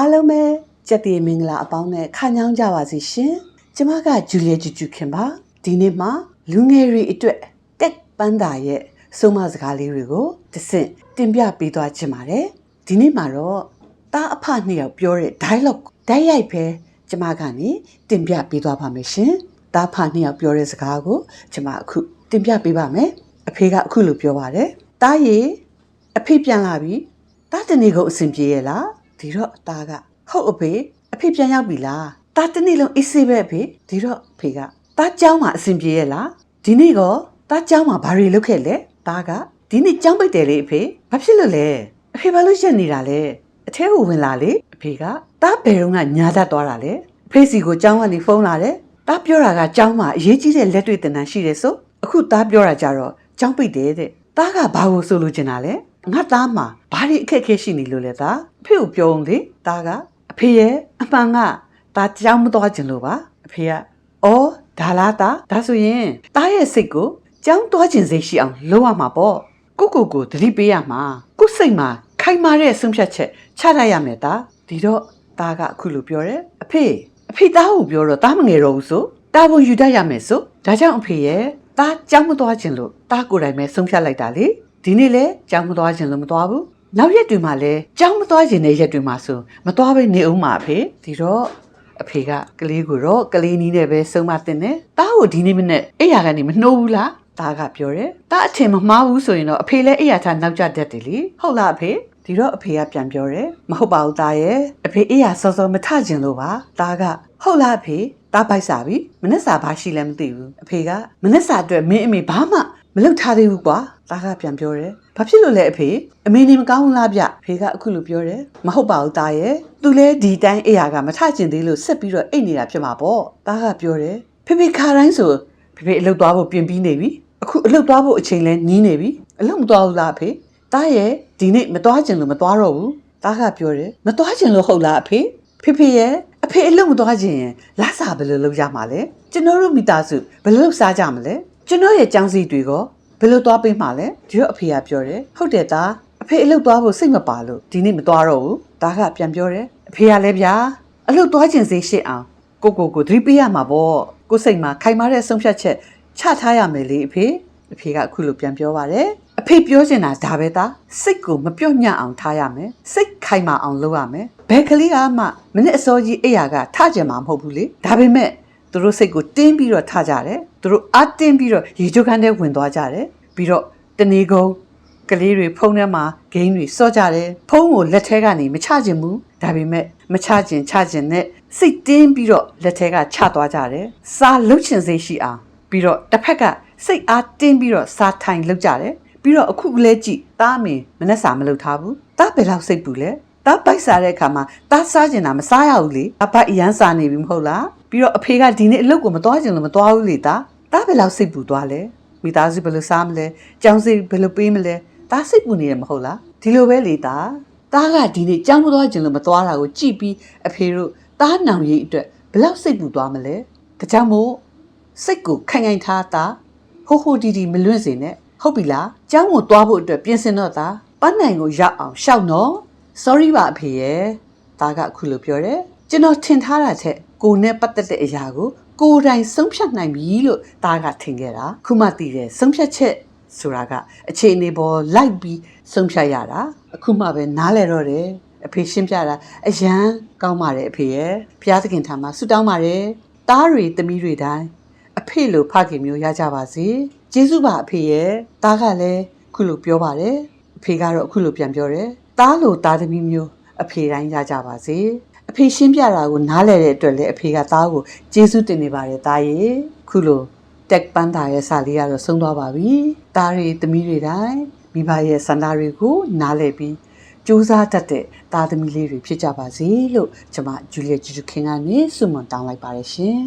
အားလုံးပဲကြက်တီမင်္ဂလာအပေါင်းနဲ့ခါညောင်းကြပါစီရှင်ကျမကဂျူလီယာဂျူဂျူခင်ပါဒီနေ့မှာလူငယ်တွေအတွက်တက်ပန်းတာရဲ့ဆုံးမစကားလေးတွေကိုတစ်ဆင့်တင်ပြပေးသွားချင်ပါတယ်ဒီနေ့မှာတော့တားအဖနှစ်ယောက်ပြောတဲ့ dialogue ဓာတ်ရိုက်ပဲကျမကနေတင်ပြပေးသွားပါမယ်ရှင်တားဖနှစ်ယောက်ပြောတဲ့စကားကိုကျမအခုတင်ပြပေးပါမယ်အဖေကအခုလိုပြောပါတယ်တားရေအဖေပြန်လာပြီတားတနေ့ကုန်အဆင်ပြေရဲ့လား ဒီတော့အသားကဟုတ်အဖေအဖေပြန်ရောက်ပြီလားတားတနေ့လုံးအေးဆေးပဲအဖေဒီတော့အဖေကတားကျောင်းမှာအဆင်ပြေရဲ့လားဒီနေ့ကောတားကျောင်းမှာဘာတွေလုပ်ခဲ့လဲတားကဒီနေ့ကျောင်းပိတ်တယ်လေအဖေဘာဖြစ်လို့လဲအဖေဘာလို့ရက်နေတာလဲအထဲကိုဝင်လာလေအဖေကတားဘယ်တော့ကညာတတ်သွားတာလေအဖေစီကိုကျောင်းကနေဖုန်းလာတယ်တားပြောတာကကျောင်းမှာအရေးကြီးတဲ့လက်တွေ့သင်တန်းရှိတယ်ဆိုအခုတားပြောတာကြတော့ကျောင်းပိတ်တယ်တဲ့တားကဘာကိုဆိုလိုချင်တာလဲ ငါသားမှာဘာတွေအခက်အခဲရှိနေလို့လဲသားအဖေကိုပြောအောင်လေသားကအဖေရဲ့အမှန်ကသားကြောင်းမသွားခြင်းလို့ပါအဖေကအော်ဒါလားသားဒါဆိုရင်သားရဲ့စိတ်ကိုကြောင်းသွားခြင်းစိတ်ရှိအောင်လုပ်ရမှာပေါ့ကိုကိုကိုသတိပေးရမှာကိုစိတ်မှာခိုင်မာတဲ့ဆုံးဖြတ်ချက်ချရရမယ်သားဒီတော့သားကအခုလိုပြောတယ်အဖေအဖေသားကိုပြောတော့သားမငယ်တော့ဘူးဆိုတာဝန်ယူတတ်ရမယ်ဆိုဒါကြောင့်အဖေရဲ့သားကြောင်းမသွားခြင်းလို့သားကိုယ်တိုင်ပဲဆုံးဖြတ်လိုက်တာလေ ဒီနေ့လဲကြောင်းမသွားခြင်းလို့မသွားဘူးနောက်ရက်တွေမှာလဲကြောင်းမသွားခြင်းတဲ့ရက်တွေမှာဆိုမသွားဘဲနေအောင်ပါအဖေဒီတော့အဖေကကလေးကိုတော့ကလေးနီးနဲ့ပဲဆုံးမတင်တယ်တားကိုဒီနေ့မနေ့အိယာကနေမနှိုးဘူးလားတားကပြောတယ်တားအထင်မမှားဘူးဆိုရင်တော့အဖေလည်းအိယာထားနောက်ကျတတ်တယ်လေဟုတ်လားအဖေဒီတော့အဖေကပြန်ပြောတယ်မဟုတ်ပါဘူးတားရဲ့အဖေအိယာစောစောမထခြင်းလို့ပါတားကဟုတ်လားအဖေတားပိုက်စားပြီမနက်စာဘာရှိလဲမသိဘူးအဖေကမနက်စာအတွက်မင်းအမေဘာမှ မလုပ်ထားသေးဘူးကွာတားကပြန်ပြောတယ်ဘာဖြစ်လို့လဲအဖေအမေနေမကောင်းဘူးလားဗျအဖေကအခုလိုပြောတယ်မဟုတ်ပါဘူးတားရဲ့သူလဲဒီတိုင်းအိယာကမထကျင်သေးလို့ဆက်ပြီးတော့အိတ်နေတာဖြစ်မှာပေါ့တားကပြောတယ်ဖေဖေခါတိုင်းဆိုဖေဖေအလုပ်သွားဖို့ပြင်ပြီးနေပြီအခုအလုပ်သွားဖို့အချိန်လဲနီးနေပြီအလုပ်မသွားဘူးလားအဖေတားရဲ့ဒီနေ့မသွားကျင်လို့မသွားတော့ဘူးတားကပြောတယ်မသွားကျင်လို့ဟုတ်လားအဖေဖေဖေရဲ့အဖေအလုပ်မသွားကျင်ရင်လာစာဘယ်လိုလုပ်ကြမှာလဲကျွန်တော်တို့မိသားစုဘယ်လိုလုပ်စားကြမလဲ ကျွန်တော်ရဲ့ចောင်းစီတွေကဘယ်လိုသွားပေးမှာလဲဒီတော့အဖေကပြောတယ်ဟုတ်တယ်သားအဖေအလုပ်သွားဖို့စိတ်မပါလို့ဒီနေ့မသွားတော့ဘူးဒါကပြန်ပြောတယ်အဖေကလည်းဗျာအလုပ်သွားခြင်းစိတ်ရှိအောင်ကိုကိုကိုသတိပေးရမှာပေါ့ကိုစိတ်မှာခိုင်မာတဲ့ဆုံးဖြတ်ချက်ချထားရမယ်လေအဖေအဖေကအခုလိုပြန်ပြောပါတယ်အဖေပြောချင်တာဒါပဲသားစိတ်ကိုမပြော့ညံ့အောင်ထားရမယ်စိတ်ခိုင်မာအောင်လုပ်ရမယ်ဘယ်ကလေးကမှမနစ်အစောကြီးအိယာကထကြမှာမဟုတ်ဘူးလေဒါပေမဲ့ သူတို့စိတ်ကိုတင်းပြီးတော့ထားကြတယ်သူတို့အတင်းပြီးတော့ရေချိုးခန်းထဲဝင်သွားကြတယ်ပြီးတော့တနေကုန်ကလေးတွေဖုန်းထဲမှာဂိမ်းတွေစော့ကြတယ်ဖုန်းကိုလက်ထဲကနေမချခြင်းဘူးဒါပေမဲ့မချခြင်းချခြင်းနဲ့စိတ်တင်းပြီးတော့လက်ထဲကချသွားကြတယ်စားလုတ်ချင်စိတ်ရှိအောင်ပြီးတော့တစ်ဖက်ကစိတ်အားတင်းပြီးတော့စားထိုင်လုတ်ကြတယ်ပြီးတော့အခုကလေးကြည့်တားမင်မနဲ့စာမလုပ်ထားဘူးတားဘယ်လောက်စိတ်ပူလဲတားပိုက်စားတဲ့အခါမှာတားစားကျင်တာမစားရဘူးလေအပတ်အရန်စားနေပြီမဟုတ်လား ပြီးတော့အဖေကဒီနေ့အလုပ်ကိုမသွားကျင်လို့မသွားဘူးလေတားတားဘယ်လောက်စိတ်ပူသွားလဲမိသားစုဘယ်လိုစားမလဲကြောင်းစိတ်ဘယ်လိုပေးမလဲတားစိတ်ပူနေရမဟုတ်လားဒီလိုပဲလေတားတားကဒီနေ့ကြောင်းမသွားကျင်လို့မသွားတာကိုကြည့်ပြီးအဖေတို့တားနောင်ရိပ်အတွက်ဘယ်လောက်စိတ်ပူသွားမလဲဒါကြောင့်မို့စိတ်ကိုခိုင်ခိုင်ထားတာဟိုဟိုဒီဒီမလွင့်စေနဲ့ဟုတ်ပြီလားကျောင်းကိုသွားဖို့အတွက်ပြင်ဆင်တော့တာပန်းနိုင်ကိုရောက်အောင်ရှောက်နော် sorry ပါအဖေရဲ့ဒါကအခုလိုပြောတယ်ကျွန်တော်ထင်ထားတာချက် ကိုနဲ့ပတ်သက်တဲ့အရာကိုကိုယ်တိုင်ဆုံးဖြတ်နိုင်ပြီလို့ဒါကထင်ခဲ့တာခုမှသိတယ်ဆုံးဖြတ်ချက်ဆိုတာကအခြေအနေပေါ်လိုက်ပြီးဆုံးဖြတ်ရတာအခုမှပဲနားလည်တော့တယ်အဖေရှင်းပြတာအရန်ကောင်းပါတယ်အဖေရဲ့ဘုရားသခင်ထံမှာဆုတောင်းပါတယ်တားတွေသမီးတွေတိုင်းအဖေလိုဖခင်မျိုးရကြပါစေကျေးဇူးပါအဖေရဲ့တားကလည်းခုလိုပြောပါတယ်အဖေကတော့အခုလိုပြန်ပြောတယ်တားလိုတားသမီးမျိုးအဖေတိုင်းရကြပါစေ အဖေရှင်းပြတာကိုနားလည်တဲ့အတွက်လည်းအဖေကသားကိုကျေးဇူးတင်နေပါတယ်သားရေခုလိုတက်ပန်းတာရဲ့စာလေးကတော့ဆုံးသွားပါပြီသားတွေသမီးတွေတိုင်းမိဘရဲ့စန္ဒတွေကိုနားလည်ပြီးစူးစမ်းတတ်တဲ့သားသမီးလေးတွေဖြစ်ကြပါစေလို့ကျွန်မဂျူလီယာဂျူဂျူခင်ကနေဆုမွန်တောင်းလိုက်ပါတယ်ရှင်